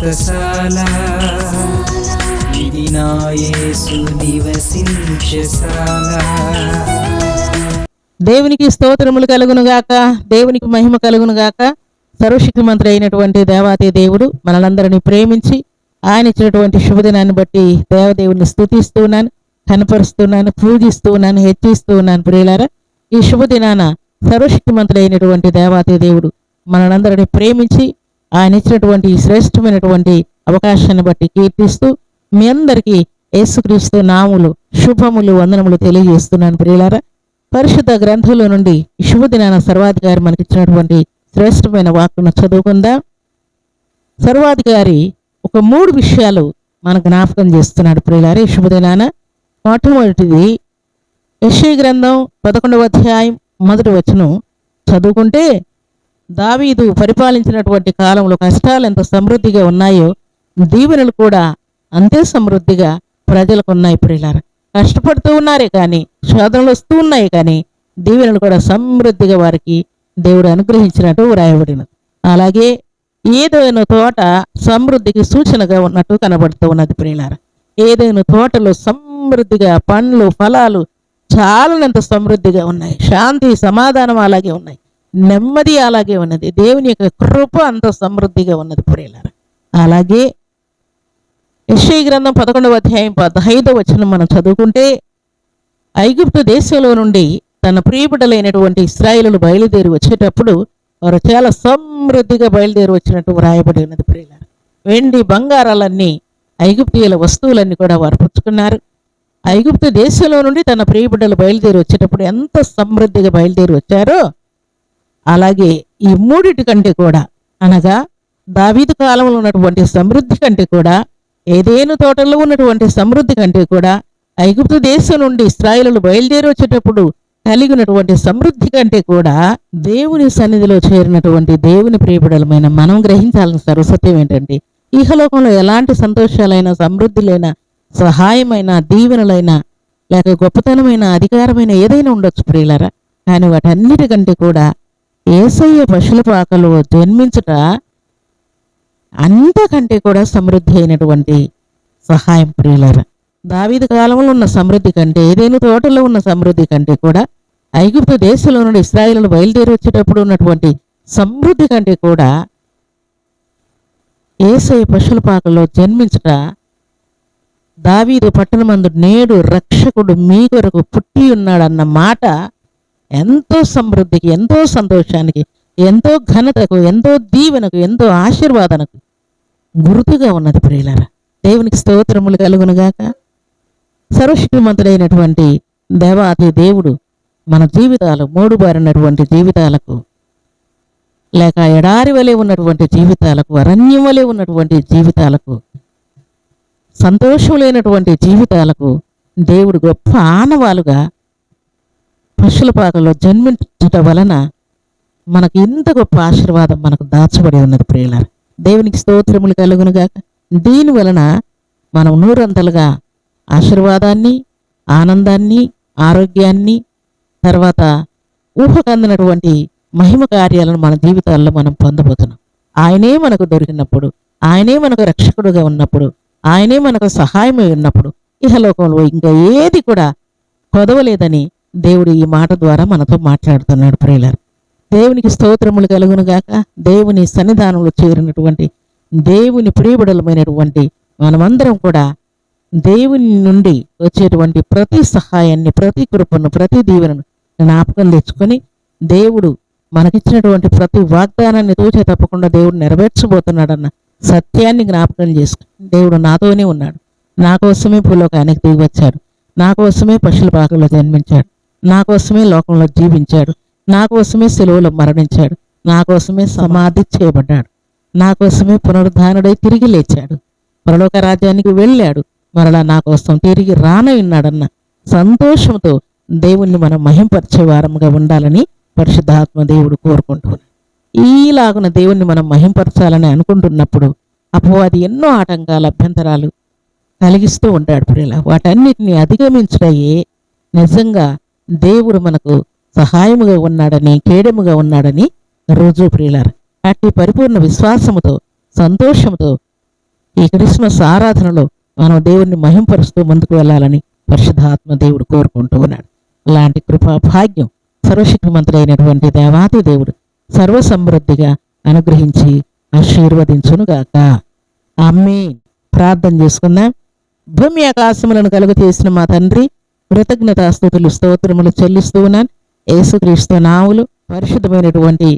వ్రతశాల ఇది నివసించశాల దేవునికి స్తోత్రములు కలుగును గాక దేవునికి మహిమ కలుగును గాక. సర్వశక్తిమంతుడు అయినటువంటి దేవాతి దేవుడు మనలందరినీ ప్రేమించి ఆయన ఇచ్చినటువంటి శుభదినాన్ని బట్టి దేవదేవుని స్థుతిస్తూ ఉన్నాను కనపరుస్తున్నాను పూజిస్తూ ఉన్నాను హెచ్చిస్తూ ఉన్నాను ప్రియులారా. ఈ శుభదినాన సర్వశక్తిమంతుడు అయినటువంటి దేవాతి దేవుడు మనలందరినీ ప్రేమించి ఆయన ఇచ్చినటువంటి శ్రేష్టమైనటువంటి అవకాశాన్ని బట్టి కీర్తిస్తూ మీ అందరికీ యేసుక్రీస్తు నాములు శుభములు వందనములు తెలియజేస్తున్నాను ప్రియులారా. పరిశుద్ధ గ్రంథంలో నుండి శుభదినాన సర్వాధికారి మనకి ఇచ్చినటువంటి శ్రేష్టమైన వాక్కును చదువుకుందాం. సర్వాధికారి ఒక మూడు విషయాలు మన జ్ఞాపకం చేస్తున్నాడు ప్రియులారా ఈ శుభదినాన. మొట్టమొదటిది యశ్వ గ్రంథం పదకొండవ అధ్యాయం మొదటి వచనం చదువుకుంటే దావీదు పరిపాలించినటువంటి కాలంలో కష్టాలు ఎంత సమృద్ధిగా ఉన్నాయో దీవెనలు కూడా అంతే సమృద్ధిగా ప్రజలకు ఉన్నాయి ప్రియులారా. కష్టపడుతూ ఉన్నారే కానీ శోధనలు వస్తూ ఉన్నాయి కానీ దీవెనలు కూడా సమృద్ధిగా వారికి దేవుడు అనుగ్రహించినట్టు వ్రాయబడినది. అలాగే ఏదైనా తోట సమృద్ధికి సూచనగా ఉన్నట్టు కనబడుతూ ఉన్నది ప్రియులారా. ఏదైనా తోటలో సమృద్ధిగా పండ్లు ఫలాలు చాలనంత సమృద్ధిగా ఉన్నాయి. శాంతి సమాధానం అలాగే ఉన్నాయి. నెమ్మది అలాగే ఉన్నది. దేవుని యొక్క కృప అంత సమృద్ధిగా ఉన్నది ప్రియులారా. అలాగే యెషయా గ్రంథం పదకొండవ అధ్యాయం పదహైదవ వచనం మనం చదువుకుంటే ఐగుప్తు దేశంలో నుండి తన ప్రియబిడ్డలైనటువంటి ఇస్రాయిలు బయలుదేరి వచ్చేటప్పుడు వారు చాలా సమృద్ధిగా బయలుదేరి వచ్చినట్టు వ్రాయబడి ఉన్నది ప్రియులారా. వెండి బంగారాలన్నీ ఐగుప్తీయుల వస్తువులన్నీ కూడా వారు పుచ్చుకున్నారు. ఐగుప్తు దేశంలో నుండి తన ప్రియబిడ్డలు బయలుదేరి వచ్చేటప్పుడు ఎంత సమృద్ధిగా బయలుదేరి వచ్చారో అలాగే ఈ మూడిటి కంటే కూడా అనగా దావీదు కాలంలో ఉన్నటువంటి సమృద్ధి కంటే కూడా ఏదేను తోటలో ఉన్నటువంటి సమృద్ధి కంటే కూడా ఐగుప్తు దేశం నుండి ఇస్రాయిలు బయలుదేరి వచ్చేటప్పుడు కలిగినటువంటి సమృద్ధి కంటే కూడా దేవుని సన్నిధిలో చేరినటువంటి దేవుని ప్రియపడలమైన మనం గ్రహించాల్సిన సర్వసత్యం ఏంటంటే ఇహలోకంలో ఎలాంటి సంతోషాలైన సమృద్ధిలైన సహాయమైన దీవెనలైన లేక గొప్పతనమైన అధికారమైన ఏదైనా ఉండొచ్చు ప్రియులరా. కానీ వాటన్నిటికంటే కూడా ఏసయ్య పశుల పాకలో జన్మించుట అంతకంటే కూడా సమృద్ధి అయినటువంటి సహాయం ప్రియులర. దావిద కాలంలో ఉన్న సమృద్ధి కంటే ఏదైనా తోటలో ఉన్న సమృద్ధి కంటే కూడా ఐగుప్తు దేశంలో నుండి ఇస్రాయిలు బయలుదేరి వచ్చేటప్పుడు ఉన్నటువంటి సమృద్ధి కంటే కూడా ఏసై పశుల పాకలో జన్మించుట దావీదు పట్టణమందు నేడు రక్షకుడు మీ కొరకు పుట్టి ఉన్నాడన్న మాట ఎంతో సమృద్ధికి ఎంతో సంతోషానికి ఎంతో ఘనతకు ఎంతో దీవెనకు ఎంతో ఆశీర్వాదనకు గుర్తుగా ఉన్నది ప్రియులరా. దేవునికి స్తోత్రములు కలుగునుగాక. సర్వశక్తిమంతుడైనటువంటి దేవాది దేవుడు మన జీవితాలు మూడుబారినటువంటి జీవితాలకు లేక ఎడారి వలె ఉన్నటువంటి జీవితాలకు అరణ్యం వలె ఉన్నటువంటి జీవితాలకు సంతోషం లేనటువంటి జీవితాలకు దేవుడు గొప్ప ఆనవాలుగా పశుల పాకలో జన్మించుట వలన మనకు ఇంత గొప్ప ఆశీర్వాదం మనకు దాచబడి ఉన్నది ప్రియులార. దేవునికి స్తోత్రములు కలుగునుగాక. దీని వలన మనం నూరంతలుగా ఆశీర్వాదాన్ని ఆనందాన్ని ఆరోగ్యాన్ని తర్వాత ఊహకందినటువంటి మహిమ కార్యాలను మన జీవితాల్లో మనం పొందబోతున్నాం. ఆయనే మనకు దొరికినప్పుడు ఆయనే మనకు రక్షకుడుగా ఉన్నప్పుడు ఆయనే మనకు సహాయమై ఉన్నప్పుడు ఇహలోకంలో ఇంకా ఏది కూడా కొదవలేదని దేవుడు ఈ మాట ద్వారా మనతో మాట్లాడుతున్నాడు ప్రియులారు. దేవునికి స్తోత్రములు కలుగును గాక. దేవుని సన్నిధానంలో చేరినటువంటి దేవుని ప్రియబడలమైనటువంటి మనమందరం కూడా దేవుని నుండి వచ్చేటువంటి ప్రతి సహాయాన్ని ప్రతి కృపను ప్రతి దీవెనను జ్ఞాపకం తెచ్చుకొని దేవుడు మనకిచ్చినటువంటి ప్రతి వాగ్దానాన్ని తూచే తప్పకుండా దేవుడు నెరవేర్చబోతున్నాడన్న సత్యాన్ని జ్ఞాపకం చేసుకుని దేవుడు నాతోనే ఉన్నాడు. నా కోసమే పులోకానికి దిగి వచ్చాడు. నా కోసమే పశుల పాకలో జన్మించాడు. నా కోసమే లోకంలో జీవించాడు. నా కోసమే సెలవులో మరణించాడు. నా కోసమే సమాధి చేయబడ్డాడు. నా కోసమే పునరుద్ధానుడై తిరిగి లేచాడు. పరలోక రాజ్యానికి వెళ్ళాడు. మరలా నా కోసం తిరిగి రానయున్నాడన్న సంతోషంతో దేవుణ్ణి మనం మహింపరిచే వారముగా ఉండాలని పరిశుద్ధాత్మ దేవుడు కోరుకుంటున్నాడు. ఈలాగున దేవుణ్ణి మనం మహింపరచాలని అనుకుంటున్నప్పుడు అపవాది ఎన్నో ఆటంకాలు అభ్యంతరాలు కలిగిస్తూ ఉంటాడు ప్రియుల వాటన్నిటిని అధిగమించడయే నిజంగా దేవుడు మనకు సహాయముగా ఉన్నాడని కేడముగా ఉన్నాడని రోజు ప్రియులారు అట్టి పరిపూర్ణ విశ్వాసముతో సంతోషముతో ఈ క్రిస్మస్ ఆరాధనలో మనం దేవుణ్ణి మహింపరుస్తూ ముందుకు వెళ్ళాలని పరిశుద్ధాత్మ దేవుడు కోరుకుంటూ ఉన్నాడు. అలాంటి కృపా భాగ్యం సర్వశక్తిమంతుడైనటువంటి దేవాతి దేవుడు సర్వ సమృద్ధిగా అనుగ్రహించి ఆశీర్వదించునుగాక. అమ్మే ప్రార్థన చేసుకుందాం. భూమి ఆకాశములను కలుగు చేసిన మా తండ్రి కృతజ్ఞతాస్తుతులు స్తోత్రములు చెల్లిస్తూ ఉన్నాను. యేసుక్రీస్తు నావులు పరిశుద్ధమైనటువంటి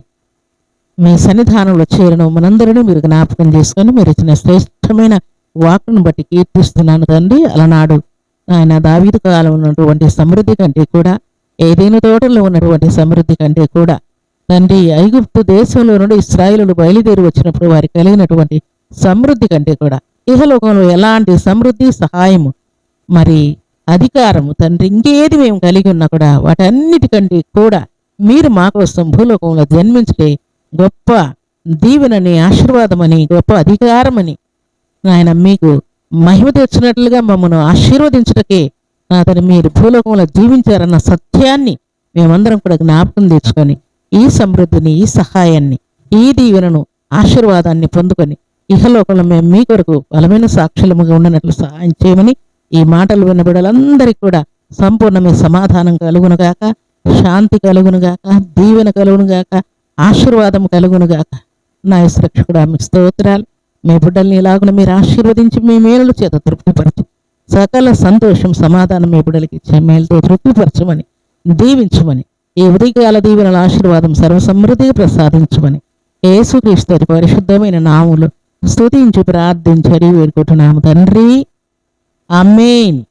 మీ సన్నిధానంలో చేరను మనందరినీ మీరు జ్ఞాపకం చేసుకొని మీరు ఇచ్చిన శ్రేష్టమైన వాక్కును బట్టి కీర్తిస్తున్నాను తండ్రి. అలనాడు ఆయన దావీదు కాలం ఉన్నటువంటి సమృద్ధి కంటే కూడా ఏదైనా తోటలో ఉన్నటువంటి సమృద్ధి కంటే కూడా తండ్రి ఐగుప్తు దేశంలో నుండి ఇస్రాయిలు బయలుదేరి వచ్చినప్పుడు వారికి కలిగినటువంటి సమృద్ధి కంటే కూడా ఇహలోకంలో ఎలాంటి సమృద్ధి సహాయము మరి అధికారము తండ్రి ఇంకేది మేము కలిగి ఉన్నా కూడా వాటన్నిటికంటే కూడా మీరు మా కోసం భూలోకంలో జన్మించటే గొప్ప దీవెనని ఆశీర్వాదమని గొప్ప అధికారమని ఆయన మీకు మహిమ తెచ్చినట్లుగా మమ్మను ఆశీర్వదించుటకే అతను మీరు భూలోకంలో జీవించారన్న సత్యాన్ని మేమందరం కూడా జ్ఞాపకం తెచ్చుకొని ఈ సమృద్ధిని ఈ సహాయాన్ని ఈ దీవెనను ఆశీర్వాదాన్ని పొందుకొని ఇహలోకంలో మేము మీ కొరకు బలమైన సాక్షులముగా ఉండనట్లు సహాయం చేయమని ఈ మాటలు విన్న బిడ్డలందరికీ కూడా సంపూర్ణమైన సమాధానం కలుగునుగాక శాంతి కలుగునుగాక దీవెన కలుగునుగాక ఆశీర్వాదం కలుగునుగాక నా సురక్షకుడు మీ స్తోత్రాలు. మీ బిడ్డల్ని ఇలాగున మీరు ఆశీర్వదించి మీ మేలు చేత తృప్తిపరచు. సకల సంతోషం సమాధానం మీ బిడ్డలకి ఇచ్చే మేలుతో తృప్తిపరచమని దీవించమని ఈ ఉదయకాల దీవెనల ఆశీర్వాదం సర్వసమృద్ధిగా ప్రసాదించమని ఏసుక్రీస్తు పరిశుద్ధమైన నాములు స్తుతించి ప్రార్థించరి వేడుకుంటున్నాము తండ్రి. Amém.